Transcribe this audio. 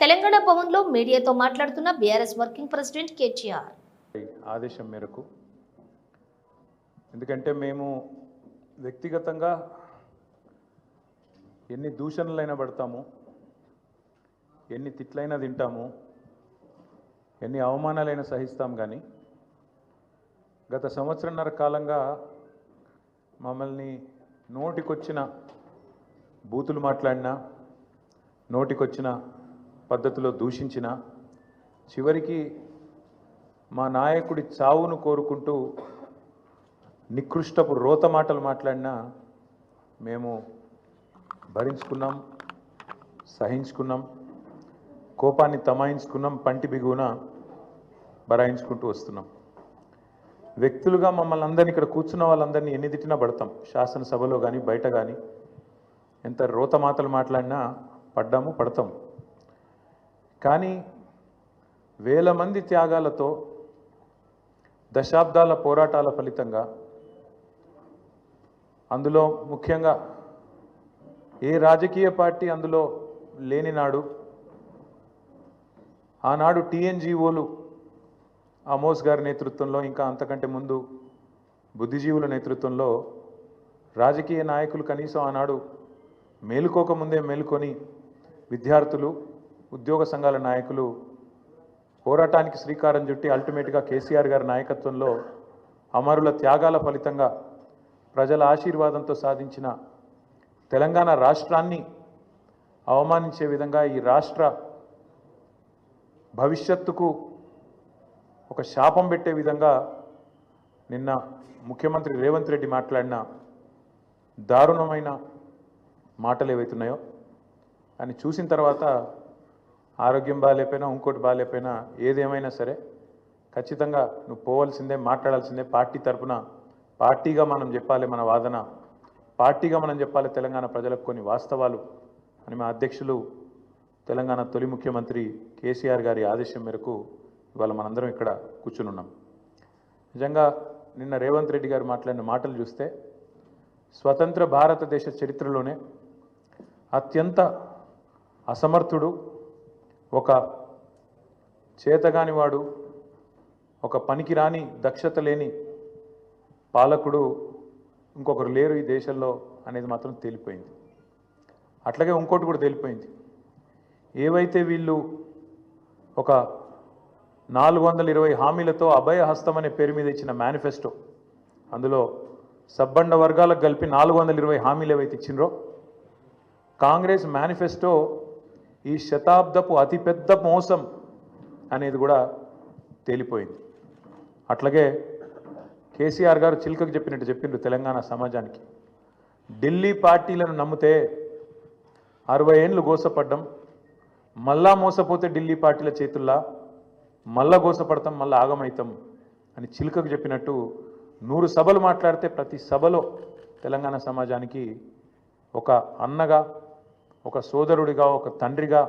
తెలంగాణ భవన్లో మీడియాతో మాట్లాడుతున్న బీఆర్ఎస్ వర్కింగ్ ప్రెసిడెంట్ కేటీఆర్. ఆదేశం మేరకు ఎందుకంటే మేము వ్యక్తిగతంగా ఎన్ని దూషణలైనా పడతాము ఎన్ని తిట్లైనా తింటాము ఎన్ని అవమానాలైనా సహిస్తాం కానీ గత సంవత్సరంన్నర కాలంగా మమ్మల్ని నోటికొచ్చిన బూతులు మాట్లాడినా నోటికొచ్చిన పద్ధతిలో దూషించిన చివరికి మా నాయకుడి చావును కోరుకుంటూ నికృష్టపు రోత మాటలు మాట్లాడినా మేము భరించుకున్నాం సహించుకున్నాం కోపాన్ని తమాయించుకున్నాం పంటి బిగువున బరాయించుకుంటూ వస్తున్నాం. వ్యక్తులుగా మమ్మల్ని అందరినీ ఇక్కడ కూర్చున్న వాళ్ళందరినీ ఎన్ని తిట్టినా పడతాం. శాసనసభలో కానీ బయట కానీ ఎంత రోత మాటలు మాట్లాడినా పడ్డాము పడతాం. కానీ వేల మంది త్యాగాలతో దశాబ్దాల పోరాటాల ఫలితంగా అందులో ముఖ్యంగా ఏ రాజకీయ పార్టీ అందులో లేని నాడు ఆనాడు టీఎన్జిఓలు అమోస్ గారి నేతృత్వంలో ఇంకా అంతకంటే ముందు బుద్ధిజీవుల నేతృత్వంలో రాజకీయ నాయకులు కనీసం ఆనాడు మేలుకోకముందే మేలుకొని విద్యార్థులు ఉద్యోగ సంఘాల నాయకులు పోరాటానికి శ్రీకారం చుట్టి అల్టిమేట్గా కేసీఆర్ గారి నాయకత్వంలో అమరుల త్యాగాల ఫలితంగా ప్రజల ఆశీర్వాదంతో సాధించిన తెలంగాణ రాష్ట్రాన్ని అవమానించే విధంగా ఈ రాష్ట్ర భవిష్యత్తుకు ఒక శాపం పెట్టే విధంగా నిన్న ముఖ్యమంత్రి రేవంత్ రెడ్డి మాట్లాడిన దారుణమైన మాటలు ఏవైతున్నాయో అని చూసిన తర్వాత ఆరోగ్యం బాగాలేకపోయినా ఇంకోటి బాగాలేకపోయినా ఏదేమైనా సరే ఖచ్చితంగా నువ్వు పోవాల్సిందే మాట్లాడాల్సిందే పార్టీ తరపున. పార్టీగా మనం చెప్పాలి మన వాదన. పార్టీగా మనం చెప్పాలి తెలంగాణ ప్రజలకు కొన్ని వాస్తవాలు. అని మా అధ్యక్షులు తెలంగాణ తొలి ముఖ్యమంత్రి కేసీఆర్ గారి ఆదేశం మేరకు ఇవాళ మనందరం ఇక్కడ కూర్చునున్నాం. నిజంగా నిన్న రేవంత్ రెడ్డి గారు మాట్లాడిన మాటలు చూస్తే స్వతంత్ర భారతదేశ చరిత్రలోనే అత్యంత అసమర్థుడు ఒక చేతగానివాడు ఒక పనికిరాని దక్షత లేని పాలకుడు ఇంకొకరు లేరు ఈ దేశంలో అనేది మాత్రం తేలిపోయింది. అట్లాగే ఇంకోటి కూడా తేలిపోయింది. ఏవైతే వీళ్ళు ఒక నాలుగు వందల ఇరవై హామీలతో అభయ హస్తం అనే పేరు మీద ఇచ్చిన మేనిఫెస్టో అందులో సబ్బండ వర్గాలకు కలిపి నాలుగు వందల ఇరవై హామీలు ఏవైతే ఇచ్చిండ్రో కాంగ్రెస్ మేనిఫెస్టో ఈ శతాబ్దపు అతిపెద్ద మోసం అనేది కూడా తేలిపోయింది. అట్లాగే కేసీఆర్ గారు చిలుకకు చెప్పినట్టు చెప్పిండ్రు తెలంగాణ సమాజానికి. ఢిల్లీ పార్టీలను నమ్మితే అరవై ఏండ్లు గోసపడ్డం మళ్ళా మోసపోతే ఢిల్లీ పార్టీల చేతుల్లా మళ్ళా గోసపడతాం మళ్ళా ఆగమవుతాం అని చిలుకకు చెప్పినట్టు నూరు సభలు మాట్లాడితే ప్రతి సభలో తెలంగాణ సమాజానికి ఒక అన్నగా ఒక సోదరుడిగా ఒక తండ్రిగా